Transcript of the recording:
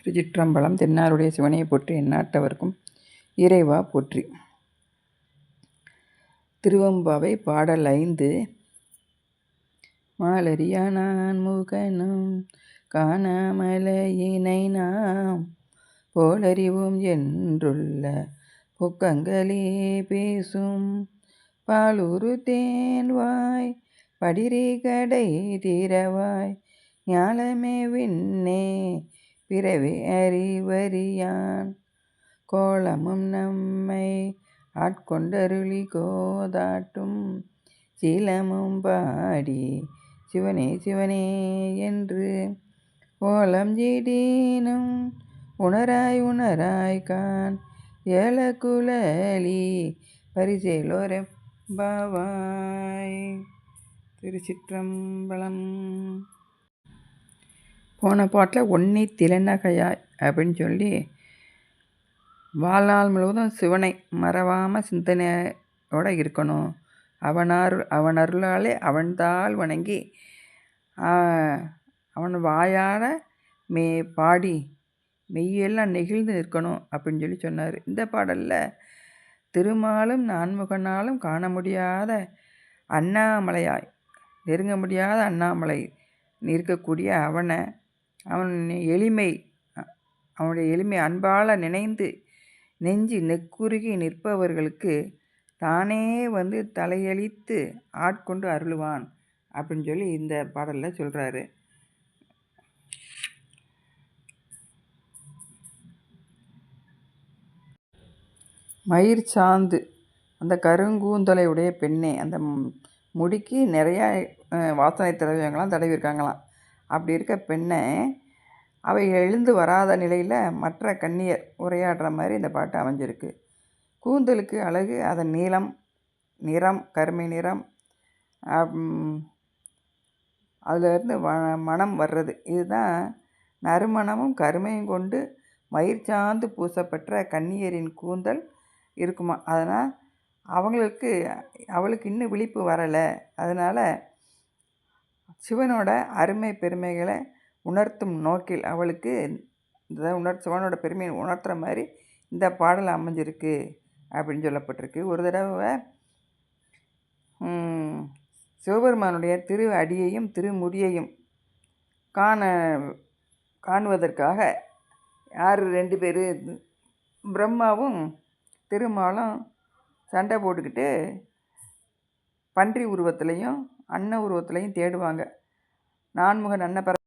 திருச்சிற்றம்பலம் தென்னாருடைய சிவனையை போற்றி எந்நாட்டவர்க்கும் இறைவா போற்றி. திருவம்பாவை பாடல் ஐந்து. மாலரியா நான் முகனும் காணாமலையினை நாம் போலறிவோம் என்றுள்ள பொக்கங்களே பேசும் பாலூரு தேன்வாய் படிரி கடை தீரவாய் ஞாலமே விண்ணே பிறவி அறிவறியான். கோலமும் நம்மை ஆட்கொண்டருளி கோதாட்டும். சீலமும் பாடி சிவனே சிவனே என்று ஓலம் ஜீடீனும் உணராய் உணராய் கான் ஏல குலலி திருச்சிற்றம்பலம் போன பாட்டில் ஒன்னே திலநகையாய் அப்படின்னு சொல்லி வாழ்நாள் முழுவதும் சிவனை மறவாமல் சிந்தனையோடு இருக்கணும். அவனார் அவன் அருளாலே அவன்தாள் வணங்கி அவன் வாயார மே பாடி மெய்யெல்லாம் நெகிழ்ந்து நிற்கணும் அப்படின்னு சொல்லி சொன்னார். இந்த பாடலில் திருமாலும் நான்முகனாலும் காண முடியாத அண்ணாமலையாய் நெருங்க முடியாத அண்ணாமலை இருக்கக்கூடிய அவனை அவன் எளிமை அவனுடைய எளிமை அன்பால் நினைந்து நெஞ்சு நெக்குருகி நிற்பவர்களுக்கு தானே வந்து தலையளித்து ஆட்கொண்டு அருளுவான் அப்படின்னு சொல்லி இந்த பாடலில் சொல்கிறாரு மயிர் சாந்து அந்த கருங்கூந்தலை உடைய பெண்ணே அந்த முடிக்கு நிறையா வாசனை திரவியங்கள்லாம் தடவிருக்காங்களாம் அப்படி இருக்க பெண்ணை அவை எழுந்து வராத நிலையில் மற்ற கண்ணியர் உரையாடுற மாதிரி இந்த பாட்டு அமைஞ்சிருக்கு. கூந்தலுக்கு அழகு அதன் நீளம் நிறம் கருமை நிறம் அதிலிருந்து வ மனம் வர்றது. இதுதான் நறுமணமும் கருமையும் கொண்டு மயிர் சார்ந்து பூசப்பெற்ற கன்னியரின் கூந்தல் இருக்குமா? அதனால் அவங்களுக்கு அவளுக்கு இன்னும் விழிப்பு வரலை. அதனால் சிவனோட அருமை பெருமைகளை உணர்த்தும் நோக்கில் அவளுக்கு இந்த உணர் சிவனோட பெருமையை உணர்த்துற மாதிரி இந்த பாடல் அமைஞ்சிருக்கு அப்படின்னு சொல்லப்பட்டிருக்கு. ஒரு தடவை சிவபெருமானுடைய திரு அடியையும் திருமுடியையும் காண காணுவதற்காக யார் ரெண்டு பேர்? பிரம்மாவும் திருமாலும் சண்டை போட்டுக்கிட்டு பன்றி உருவத்துலேயும் அன்ன உருவத்துலேயும் தேடுவாங்க. நான்முகன் அன்னப்பற